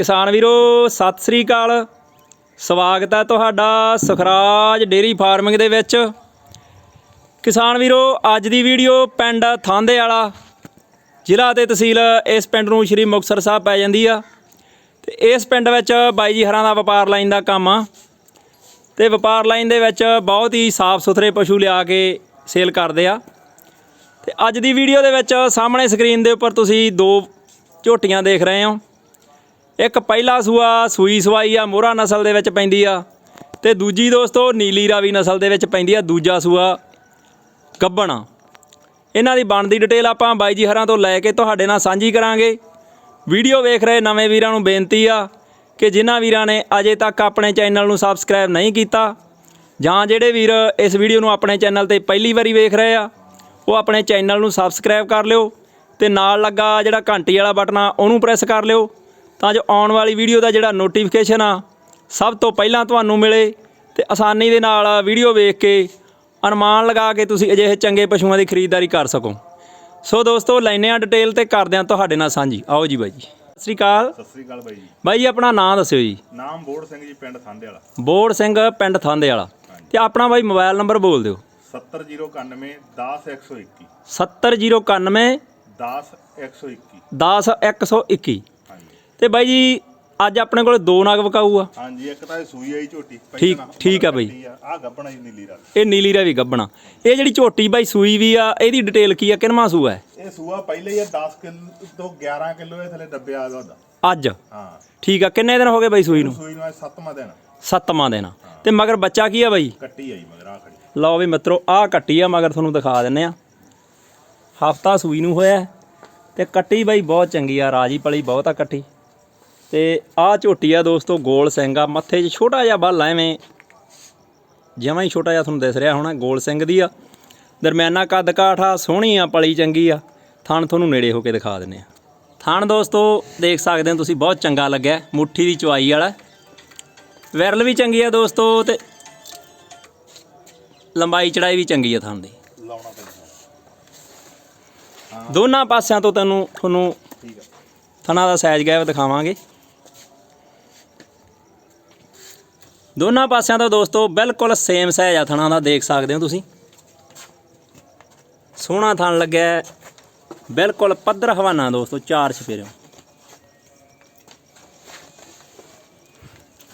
ਕਿਸਾਨ ਵੀਰੋ, ਸਤਿ ਸ੍ਰੀ ਅਕਾਲ। ਸਵਾਗਤ ਹੈ ਤੁਹਾਡਾ ਸੁਖਰਾਜ ਡੇਰੀ ਫਾਰਮਿੰਗ ਦੇ ਵਿੱਚ। ਕਿਸਾਨ ਵੀਰੋ, ਅੱਜ ਦੀ ਵੀਡੀਓ ਪਿੰਡ ਥਾਂਦੇ ਵਾਲਾ ਜ਼ਿਲ੍ਹਾ ਤੇ ਤਹਿਸੀਲ ਇਸ ਪਿੰਡ ਨੂੰ ਸ਼੍ਰੀ ਮੁਕਤਸਰ ਸਾਹਿਬ ਪੈ ਜਾਂਦੀ ਆ। ਤੇ ਇਸ ਪਿੰਡ ਵਿੱਚ ਬਾਈ ਜੀ ਹਰਾਂ ਦਾ ਵਪਾਰ ਲਾਈਨ ਦਾ ਕੰਮ ਆ। ਤੇ ਵਪਾਰ ਲਾਈਨ ਦੇ ਵਿੱਚ ਬਹੁਤ ਹੀ ਸਾਫ਼ ਸੁਥਰੇ ਪਸ਼ੂ ਲਿਆ ਕੇ ਸੇਲ ਕਰਦੇ ਆ। ਤੇ ਅੱਜ ਦੀ ਵੀਡੀਓ ਦੇ ਵਿੱਚ ਸਾਹਮਣੇ ਸਕਰੀਨ ਦੇ ਉੱਪਰ ਤੁਸੀਂ ਦੋ ਝੋਟੀਆਂ ਦੇਖ ਰਹੇ ਹੋ। ਇੱਕ ਪਹਿਲਾ ਸੂਆ ਸੂਈ ਸਵਾਈ ਆ, ਮੋਹਰਾ ਨਸਲ ਦੇ ਵਿੱਚ ਪੈਂਦੀ ਆ। ਤੇ ਦੂਜੀ ਦੋਸਤੋ, ਨੀਲੀ ਰਾਵੀ ਨਸਲ ਦੇ ਵਿੱਚ ਪੈਂਦੀ ਆ, ਦੂਜਾ ਸੂਆ ਗੱਬਣ। ਆ ਇਹਨਾਂ ਦੀ ਬਣਦੀ ਡਿਟੇਲ ਆਪਾਂ ਬਾਈ ਜੀ ਹਰਾਂ ਤੋਂ ਲੈ ਕੇ ਤੁਹਾਡੇ ਨਾਲ ਸਾਂਝੀ ਕਰਾਂਗੇ। ਵੀਡੀਓ ਵੇਖ ਰਹੇ ਨਵੇਂ ਵੀਰਾਂ ਨੂੰ ਬੇਨਤੀ ਆ ਕਿ ਜਿਨ੍ਹਾਂ ਵੀਰਾਂ ਨੇ ਅਜੇ ਤੱਕ ਆਪਣੇ ਚੈਨਲ ਨੂੰ ਸਬਸਕ੍ਰਾਈਬ ਨਹੀਂ ਕੀਤਾ, ਜਾਂ ਜਿਹੜੇ ਵੀਰ ਇਸ ਵੀਡੀਓ ਨੂੰ ਆਪਣੇ ਚੈਨਲ ਤੇ ਪਹਿਲੀ ਵਾਰੀ ਵੇਖ ਰਹੇ ਆ, ਉਹ ਆਪਣੇ ਚੈਨਲ ਨੂੰ ਸਬਸਕ੍ਰਾਈਬ ਕਰ ਲਿਓ ਤੇ ਨਾਲ ਲੱਗਾ ਜਿਹੜਾ ਘੰਟੀ ਵਾਲਾ ਬਟਨ ਆ, ਉਹਨੂੰ ਪ੍ਰੈਸ ਕਰ ਲਿਓ। ਤਾਂ ਜੋ ਆਉਣ ਵਾਲੀ ਵੀਡੀਓ ਦਾ ਜਿਹੜਾ ਨੋਟੀਫਿਕੇਸ਼ਨ ਆ ਸਭ ਤੋਂ ਪਹਿਲਾਂ ਤੁਹਾਨੂੰ ਮਿਲੇ ਤੇ ਆਸਾਨੀ ਦੇ ਨਾਲ ਵੀਡੀਓ ਵੇਖ ਕੇ ਅਨੁਮਾਨ ਲਗਾ ਕੇ ਤੁਸੀਂ ਅਜਿਹੇ ਚੰਗੇ ਪਸ਼ੂਆਂ ਦੀ ਖਰੀਦਦਾਰੀ ਕਰ ਸਕੋ। ਸੋ ਦੋਸਤੋ ਲੈਨੇ ਆ ਡਿਟੇਲ ਤੇ ਕਰਦੇ ਆ ਤੁਹਾਡੇ ਨਾਲ ਸਾਂਝੀ। ਆਓ ਜੀ ਬਾਈ ਜੀ। ਸਤਿ ਸ੍ਰੀ ਅਕਾਲ। ਸਤਿ ਸ੍ਰੀ ਅਕਾਲ ਬਾਈ ਜੀ। ਬਾਈ ਜੀ ਆਪਣਾ ਨਾਮ ਦੱਸਿਓ ਜੀ। ਨਾਮ ਬੋੜ ਸਿੰਘ ਜੀ ਪਿੰਡ ਥਾਂਦੇ ਵਾਲਾ। ਬੋੜ ਸਿੰਘ ਪਿੰਡ ਥਾਂਦੇ ਵਾਲਾ। ਤੇ ਆਪਣਾ ਬਾਈ ਮੋਬਾਈਲ ਨੰਬਰ ਬੋਲ ਦਿਓ। 70091 10121 70091 10121 10121 ਹਾਂਜੀ ਤੇ ਬਾਈ ਜੀ ਅੱਜ ਆਪਣੇ ਕੋਲ ਦੋ ਨਗ ਵਿਕਾਊ ਆ। ਹਾਂਜੀ ਇੱਕ ਤਾਂ ਇਹ ਸੂਈ ਆਈ ਝੋਟੀ ਠੀਕ- ਠੀਕ ਆ ਬਾਈ। ਆ। ਗੱਬਣਾ ਜੀ ਨੀਲੀ ਰੰਗ। ਇਹ ਨੀਲੀ ਰਾਵੀ ਗੱਬਣਾ ਇਹ ਜਿਹੜੀ ਝੋਟੀ ਬਾਈ ਸੂਈ ਵੀ ਆ ਇਹਦੀ ਡਿਟੇਲ ਕੀ ਆ? ਕਿੰਨਵਾਂ ਸੂਆ ਹੈ? ਇਹ ਸੂਆ ਪਹਿਲੇ ਹੀ ਆ 10 ਕਿਲੋ ਤੋਂ 11 ਕਿਲੋ ਇਹ ਥੱਲੇ ਡੱਬਿਆ ਆ ਉਹਦਾ ਅੱਜ? ਹਾਂ। ਠੀਕ ਆ ਕਿੰਨੇ ਦਿਨ ਹੋ ਗਏ ਬਾਈ ਸੂਈ ਨੂੰ? ਸੂਈ ਨੂੰ ਅੱਜ ਸੱਤਵਾਂ ਦਿਨ। ਸੱਤਵਾਂ ਦਿਨ। ਤੇ ਮਗਰ ਬੱਚਾ ਕੀ ਆ ਬਾਈ? ਕੱਟੀ ਆਈ ਮਗਰ ਆ ਖੜੀ। ਲਓ ਵੀ ਮਿੱਤਰੋ ਆਹ ਕੱਟੀ ਆ ਮਗਰ ਤੁਹਾਨੂੰ ਦਿਖਾ ਦਿੰਨੇ ਆ। ਹਫਤਾ ਸੂਈ ਨੂੰ ਹੋਇਆ ਤੇ ਕੱਟੀ ਬਾਈ ਬਹੁਤ ਚੰਗੀ ਆ ਰਾਜੀ ਪਲੀ ਬਹੁਤ ਆ ਕੱਟੀ। ਤੇ ਆਹ ਝੋਟੀ ਆ ਦੋਸਤੋ ਗੋਲ ਸਿੰਘ ਆ। ਮੱਥੇ 'ਚ ਛੋਟਾ ਜਿਹਾ ਬੱਲ ਐਵੇਂ। ਜਿਵੇਂ ਹੀ ਛੋਟਾ ਜਿਹਾ ਤੁਹਾਨੂੰ ਦਿਸ ਰਿਹਾ ਹੋਣਾ ਗੋਲ ਸਿੰਘ ਦੀ ਆ। ਦਰਮਿਆਨਾ ਕੱਦ ਕਾਠ ਆ ਸੋਹਣੀ ਆ ਪਲੀ ਚੰਗੀ ਆ। ਥਣ ਤੁਹਾਨੂੰ ਨੇੜੇ ਹੋ ਕੇ ਦਿਖਾ ਦਿੰਨੇ ਆ। ਥਣ ਦੋਸਤੋ ਦੇਖ ਸਕਦੇ ਹੋ ਤੁਸੀਂ ਬਹੁਤ ਚੰਗਾ ਲੱਗਿਆ। ਮੁੱਠੀ ਦੀ ਚਵਾਈ ਵਾਲਾ। ਵਿਰਲ ਵੀ ਚੰਗੀ ਆ ਦੋਸਤੋ ਤੇ ਲੰਬਾਈ ਚੜਾਈ ਵੀ ਚੰਗੀ ਆ ਥਣ ਦੀ। ਲਾਉਣਾ ਪੈਂਦਾ। ਦੋਨਾਂ ਪਾਸਿਆਂ ਤੋਂ ਤੈਨੂੰ ਤੁਹਾਨੂੰ ਠੀਕ ਆ। ਥਣਾ ਦਾ ਸਾਈਜ਼ ਗੈਪ ਦਿਖਾਵਾਂਗੇ। ਦੋਨਾਂ ਪਾਸਿਆਂ ਤੋਂ ਦੋਸਤੋ ਬਿਲਕੁਲ ਸੇਮ ਸਾਈਜ਼ ਆ ਥਣਾ ਦਾ, ਦੇਖ ਸਕਦੇ ਹੋ ਤੁਸੀਂ। ਸੋਹਣਾ ਥਣ ਲੱਗਿਆ ਬਿਲਕੁਲ ਪੱਧਰ ਹਵਾਨਾ ਦੋਸਤੋ, ਚਾਰ ਛਪੇਰਿਓ।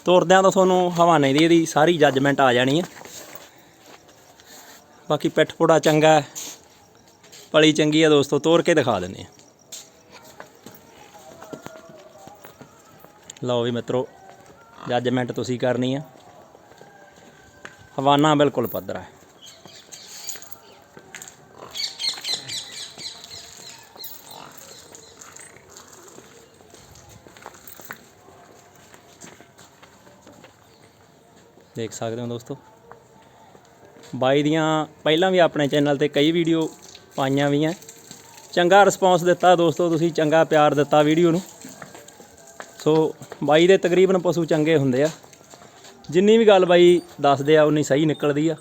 ਤੋਰਦਿਆਂ ਤੋਂ ਤੁਹਾਨੂੰ ਹਵਾਨੇ ਦੀ ਇਹਦੀ ਸਾਰੀ ਜੱਜਮੈਂਟ ਆ ਜਾਣੀ ਹੈ। ਬਾਕੀ ਪਿੱਠ ਪੁੜਾ ਚੰਗਾ ਹੈ। ਪਲੀ ਚੰਗੀ ਹੈ ਦੋਸਤੋ, ਤੋਰ ਕੇ ਦਿਖਾ ਦਿੰਦੇ ਆ ਲਓ ਵੀ ਮਿੱਤਰੋ ਜੱਜਮੈਂਟ ਤੁਸੀਂ ਕਰਨੀ ਆ ਹਵਾਨਾ ਬਿਲਕੁਲ ਪੱਧਰਾ ਹੈ। ਦੇਖ ਸਕਦੇ ਹੋ ਦੋਸਤੋ। ਬਾਈ ਦੀਆਂ ਪਹਿਲਾਂ ਵੀ ਆਪਣੇ ਚੈਨਲ ਤੇ ਕਈ ਵੀਡੀਓ ਪਾਈਆਂ ਵੀ ਆ ਚੰਗਾ ਰਿਸਪੌਂਸ ਦਿੱਤਾ ਦੋਸਤੋ, ਤੁਸੀਂ ਚੰਗਾ ਪਿਆਰ ਦਿੱਤਾ ਵੀਡੀਓ ਨੂੰ। ਸੋ ਬਾਈ ਦੇ ਤਕਰੀਬਨ ਪਸ਼ੂ ਚੰਗੇ ਹੁੰਦੇ ਆ। ਜਿੰਨੀ ਵੀ ਗੱਲ ਬਾਈ ਦੱਸਦੇ ਆ ਉਨੀ ਸਹੀ ਨਿਕਲਦੀ ਆ।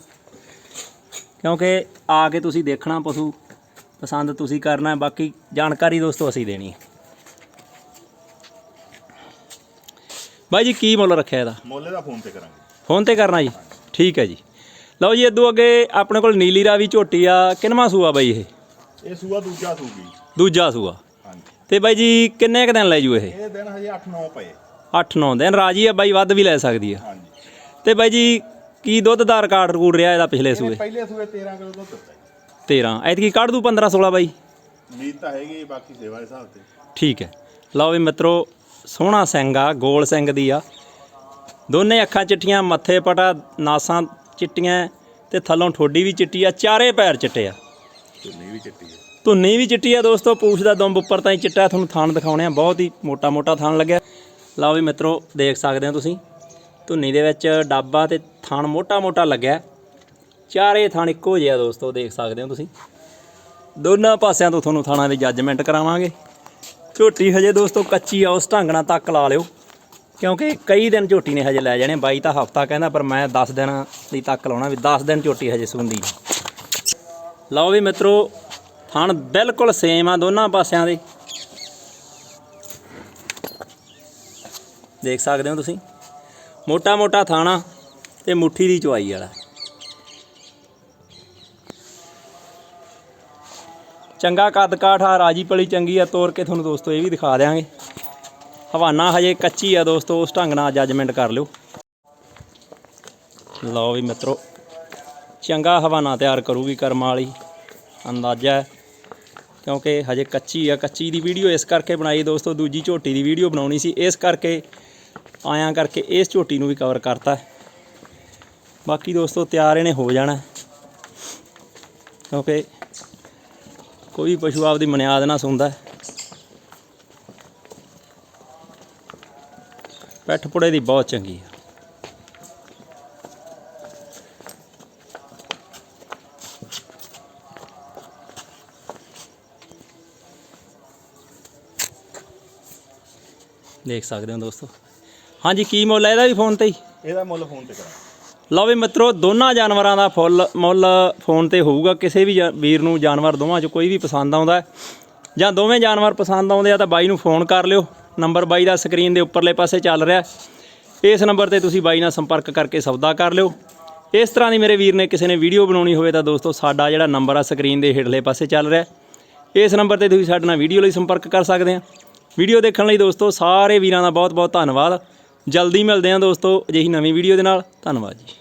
ਕਿਉਂਕਿ ਆ ਕੇ ਤੁਸੀਂ ਦੇਖਣਾ ਪਸ਼ੂ ਪਸੰਦ ਤੁਸੀਂ ਕਰਨਾ ਹੈ, ਬਾਕੀ ਜਾਣਕਾਰੀ ਦੋਸਤੋ ਅਸੀਂ ਦੇਣੀ ਹੈ ਬਾਈ ਜੀ ਕੀ ਮੁੱਲ ਰੱਖਿਆ ਇਹਦਾ? ਮੋਲੇ ਦਾ ਫੋਨ ਤੇ ਕਰਾਂਗੇ। ਫੋਨ ਤੇ ਕਰਨਾ ਜੀ? ਠੀਕ ਹੈ ਜੀ। ਲਓ ਜੀ ਇਦੋਂ ਅੱਗੇ ਆਪਣੇ ਕੋਲ ਨੀਲੀ ਰਾਵੀ ਝੋਟੀ ਆ ਕਿੰਨਵਾਂ ਸੂਆ ਬਾਈ ਇਹ? ਇਹ ਸੂਆ ਦੂਜਾ ਸੂਗੀ। ਦੂਜਾ ਸੂਆ। ਹਾਂਜੀ। ਤੇ ਬਾਈ ਜੀ ਕਿੰਨੇ ਕ ਦਿਨ ਲੈ ਜੂ ਇਹ? ਇਹ ਦਿਨ ਹਜੇ 8-9 ਪਏ। 8-9 ਦਿਨ ਰਾਜੀ ਆ ਬਾਈ ਵੱਧ ਵੀ ਲੈ ਸਕਦੀ ਆ। ਹਾਂਜੀ। ਤੇ ਬਾਈ ਜੀ ਕੀ ਦੁੱਧ ਦਾ ਰਿਕਾਰਡ ਰਿਕੂਡ ਰਿਹਾ ਇਹਦਾ ਪਿਛਲੇ ਸੂਏ? ਪਹਿਲੇ ਸੂਏ 13 ਕਿਲੋ ਦੁੱਧ ਦਿੱਤਾ ਜੀ। 13 ਐਤਕੀ ਕੱਢ ਦੂ 15-16 ਬਾਈ। ਉਮੀਦ ਤਾਂ ਹੈਗੀ ਬਾਕੀ ਸੇਵਾ ਦੇ ਹਿਸਾਬ ਤੇ। ਠੀਕ ਹੈ। ਲਓ ਵੀ ਮਿੱਤਰੋ ਸੋਹਣਾ ਸਿੰਘ ਆ ਗੋਲ ਸਿੰਘ ਦੀ ਆ। ਦੋਨੇ ਅੱਖਾਂ ਚਿੱਟੀਆਂ ਮੱਥੇ ਪਟਾ ਨਾਸਾਂ ਚਿੱਟੀਆਂ ਤੇ ਥੱਲੋਂ ਠੋਡੀ ਵੀ ਚਿੱਟੀ ਆ ਚਾਰੇ ਪੈਰ ਚਿੱਟੇ ਆ। ਧੁੰਨੀ ਵੀ ਚਿੱਟੀ ਹੈ ਧੁੰਨੀ ਵੀ ਚਿੱਟੀ ਆ ਦੋਸਤੋ ਪੂਛ ਦਾ ਦੁੰਬ ਉੱਪਰ ਤਾਂ ਹੀ ਚਿੱਟਾ ਤੁਹਾਨੂੰ ਥਣ ਦਿਖਾਉਣੇ ਆ। ਬਹੁਤ ਹੀ ਮੋਟਾ ਮੋਟਾ ਥਣ ਲੱਗਿਆ। ਲਓ ਵੀ ਮਿੱਤਰੋ ਦੇਖ ਸਕਦੇ ਹੋ ਤੁਸੀਂ। ਧੁੰਨੀ ਦੇ ਵਿੱਚ ਡਾਬਾ ਤੇ ਥਣ ਮੋਟਾ ਮੋਟਾ ਲੱਗਿਆ। ਚਾਰੇ ਥਣ ਇੱਕੋ ਜਿਹੇ ਆ ਦੋਸਤੋ, ਦੇਖ ਸਕਦੇ ਹੋ ਤੁਸੀਂ। ਦੋਨਾਂ ਪਾਸਿਆਂ ਤੋਂ ਤੁਹਾਨੂੰ ਥਾਣਾ ਦੀ ਜੱਜਮੈਂਟ ਕਰਾਵਾਂਗੇ। ਝੋਟੀ ਹਜੇ ਦੋਸਤੋ ਕੱਚੀ ਆ, ਉਸ ਢੰਗ ਨਾਲ ਤੱਕ ਲਾ ਲਿਓ। ਕਿਉਂਕਿ ਕਈ ਦਿਨ ਝੋਟੀ ਨੇ ਹਜੇ ਲੈ ਜਾਣੇ, ਬਾਈ ਤਾਂ ਹਫਤਾ ਕਹਿੰਦਾ, ਪਰ ਮੈਂ 10 ਦਿਨ ਦੀ ਤੱਕ ਲਾਉਣਾ ਵੀ 10 ਦਿਨ ਝੋਟੀ ਹਜੇ ਸੁੰਦੀ ਲਓ ਵੀ ਮਿੱਤਰੋ, ਥਣ ਬਿਲਕੁਲ ਸੇਮ ਆ ਦੋਨਾਂ ਪਾਸਿਆਂ ਦੇ। ਦੇਖ ਸਕਦੇ ਹੋ ਤੁਸੀਂ। ਮੋਟਾ ਮੋਟਾ ਥਾਣਾ ਤੇ ਮੁੱਠੀ ਦੀ ਚੁਆਈ ਵਾਲਾ। ਚੰਗਾ ਕੱਦ ਕਾਠ ਆ, ਰਾਜੀ ਪਲੀ ਚੰਗੀ ਆ, ਤੋਰ ਕੇ ਤੁਹਾਨੂੰ ਦੋਸਤੋ ਇਹ ਵੀ ਦਿਖਾ ਦਿਆਂਗੇ। ਹਵਾਨਾ ਹਜੇ ਕੱਚੀ ਆ ਦੋਸਤੋ, ਉਸ ਢੰਗ ਨਾਲ ਜੱਜਮੈਂਟ ਕਰ ਲਿਓ। ਲਓ ਵੀ ਮਿੱਤਰੋ, ਚੰਗਾ ਹਵਾਨਾ ਤਿਆਰ ਕਰੂਗੀ ਕਰਮਾਂ ਵਾਲੀ, ਅੰਦਾਜ਼ਾ ਕਿਉਂਕਿ ਹਜੇ ਕੱਚੀ ਆ, ਕੱਚੀ ਦੀ ਵੀਡੀਓ ਇਸ ਕਰਕੇ ਬਣਾਈ ਦੋਸਤੋ, ਦੂਜੀ ਝੋਟੀ ਦੀ ਵੀਡੀਓ ਬਣਾਉਣੀ ਸੀ। ਇਸ ਕਰਕੇ ਆਇਆਂ ਕਰਕੇ ਇਸ ਝੋਟੀ ਨੂੰ ਵੀ ਕਵਰ ਕਰਤਾ। ਬਾਕੀ ਦੋਸਤੋ, ਤਿਆਰ ਇਹਨੇ ਹੋ ਜਾਣਾ। ਕਿਉਂਕਿ ਕੋਈ ਵੀ ਪਸ਼ੂ ਆਪਦੀ ਮਨਿਆਦ ਨਾ ਸੁਣਦਾ। ਪੈਠ ਪੁੜੇ ਦੀ ਬਹੁਤ ਚੰਗੀ ਆ। ਦੇਖ ਸਕਦੇ ਹੋ ਦੋਸਤੋ। ਹਾਂਜੀ ਕੀ ਮੁੱਲ ਹੈ ਇਹਦਾ ਵੀ ਫੋਨ ਤੇ ਹੀ? ਇਹਦਾ ਮੁੱਲ ਫੋਨ ਤੇ ਕਰਾਂ ਲਓ ਵੀ ਮਿੱਤਰੋ ਦੋਨਾਂ ਜਾਨਵਰਾਂ ਦਾ ਫੁੱਲ ਮੁੱਲ ਫੋਨ ਤੇ ਹੋਊਗਾ। ਕਿਸੇ ਵੀ ਜਾ- ਵੀਰ ਨੂੰ ਜਾਨਵਰ ਦੋਵਾਂ ਚੋਂ ਕੋਈ ਵੀ ਪਸੰਦ ਆਉਂਦਾ ਹੈ। ਜਾਂ ਦੋਵੇਂ ਜਾਨਵਰ ਪਸੰਦ ਆਉਂਦੇ ਆ ਤਾਂ ਬਾਈ ਨੂੰ ਫੋਨ ਕਰ ਲਿਓ। ਨੰਬਰ ਬਾਈ ਦਾ ਸਕਰੀਨ ਦੇ ਉੱਪਰਲੇ ਪਾਸੇ ਚੱਲ ਰਿਹਾ ਹੈ। ਇਸ ਨੰਬਰ ਤੇ ਤੁਸੀਂ ਬਾਈ ਨਾਲ ਸੰਪਰਕ ਕਰਕੇ ਸੌਦਾ ਕਰ ਲਿਓ। ਇਸ ਤਰ੍ਹਾਂ ਦੀ ਮੇਰੇ ਵੀਰ ਨੇ ਕਿਸੇ ਨੇ ਵੀਡੀਓ ਬਣਾਉਣੀ ਹੋਵੇ ਤਾਂ ਦੋਸਤੋ ਸਾਡਾ ਜਿਹੜਾ ਨੰਬਰ ਆ ਸਕਰੀਨ ਦੇ ਹੇਠਲੇ ਪਾਸੇ ਚੱਲ ਰਿਹਾ ਹੈ। ਇਸ ਨੰਬਰ ਤੇ ਤੁਸੀਂ ਸਾਡੇ ਨਾਲ ਵੀਡੀਓ ਲਈ ਸੰਪਰਕ ਕਰ ਸਕਦੇ ਆ। ਵੀਡੀਓ ਦੇਖਣ ਲਈ ਦੋਸਤੋ ਸਾਰੇ ਵੀਰਾਂ ਦਾ ਬਹੁਤ ਬਹੁਤ ਧੰਨਵਾਦ। ਜਲਦੀ ਮਿਲਦੇ ਹਾਂ ਦੋਸਤੋ ਅਜਿਹੀ ਨਵੀਂ ਵੀਡੀਓ ਦੇ ਨਾਲ। ਧੰਨਵਾਦ ਜੀ।